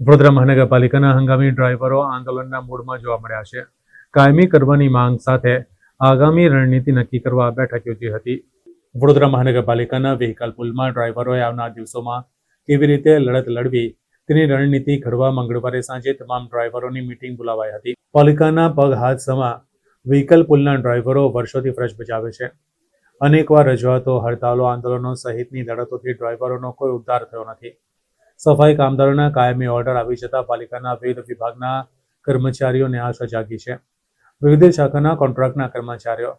વડોદરા મહાનગરપાલિકાના હંગામી ડ્રાઈવરો આંદોલનના મૂડમાં જોવા મળ્યા છે. કાયમી કરવાની માંગ સાથે આગામી રણનીતિ નક્કી કરવા બેઠક યોજી હતી. વડોદરા મહાનગરપાલિકાના વ્હીકલ પુલમાં ડ્રાઈવરોએ આવનાર દિવસોમાં કેવી રીતે લડત લડવી તેની રણનીતિ ઘડવા મંગળવારે સાંજે તમામ ડ્રાઈવરોની મીટિંગ બોલાવાઈ હતી. પાલિકાના પગ હાથ સમા વ્હીકલ પુલના ડ્રાઈવરો વર્ષોથી ફરજ બજાવે છે. અનેકવાર રજૂઆતો, હડતાલો, આંદોલનો સહિતની લડતોથી ડ્રાઈવરોનો કોઈ ઉદ્ધાર થયો નથી. સફાઈ કામદારોના કાયમી ઓર્ડર આવી જતા પાલિકાના વિવિધ વિભાગના કર્મચારીઓને આશા જાગી છે. વિવિધ શાખાના કોન્ટ્રાક્ટના કર્મચારીઓ,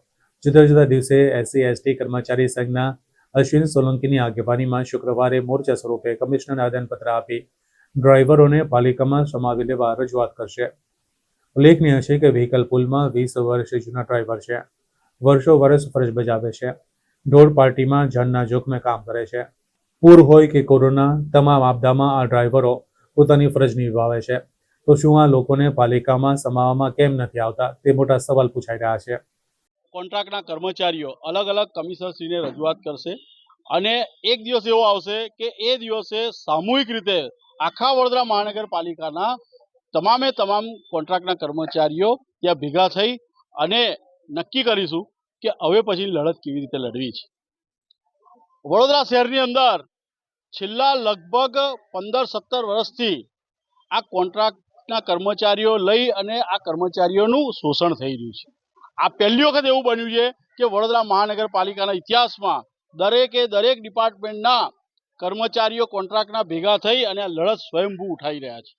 જુદા જુદા દિવસે એસસી, એસટી કર્મચારી સંઘના અશ્વિન સોલંકીની આગેવાનીમાં શુક્રવારે મોરચા સ્વરૂપે કમિશનરને આવેદનપત્ર આપી ડ્રાઈવરોને પાલિકામાં સમાવી લેવા રજૂઆત કરશે. ઉલ્લેખનીય છે કે વ્હીકલ પુલમાં વીસ વર્ષ જૂના ડ્રાઈવર છે. વર્ષો વર્ષ ફરજ બજાવે છે. ઢોળ પાર્ટીમાં જાનના જોખમે કામ કરે છે. પૂર હોય કે કોરોના, તમામ આપદામાં આ ડ્રાઈવરો પોતાની ફરજ નિભાવે છે. તો શું આ લોકોને પાલિકામાં સમાવવામાં કેમ નથી આવતા? તે મોટા સવાલ પૂછાઈ રહ્યા છે. કોન્ટ્રાક્ટના કર્મચારીઓ અલગ અલગ કમિશનરશ્રીને રજૂઆત કરશે અને એક દિવસ એવો આવશે કે એ દિવસે સામૂહિક રીતે આખા વડોદરા મહાનગરપાલિકાના તમામે તમામ કોન્ટ્રાક્ટના કર્મચારીઓ ત્યાં ભેગા થઈ અને નક્કી કરીશું કે હવે પછી લડત કેવી રીતે લડવી છે. વડોદરા શહેરની અંદર છેલ્લા લગભગ પંદર સત્તર વર્ષથી આ કોન્ટ્રાક્ટના કર્મચારીઓ લઈ અને આ કર્મચારીઓનું શોષણ થઈ રહ્યું છે. આ પહેલી વખત એવું બન્યું છે કે વડોદરા મહાનગરપાલિકાના ઇતિહાસમાં દરેકે દરેક ડિપાર્ટમેન્ટના કર્મચારીઓ કોન્ટ્રાક્ટના ભેગા થઈ અને આ લડત સ્વયંભૂ ઉઠાવી રહ્યા છે.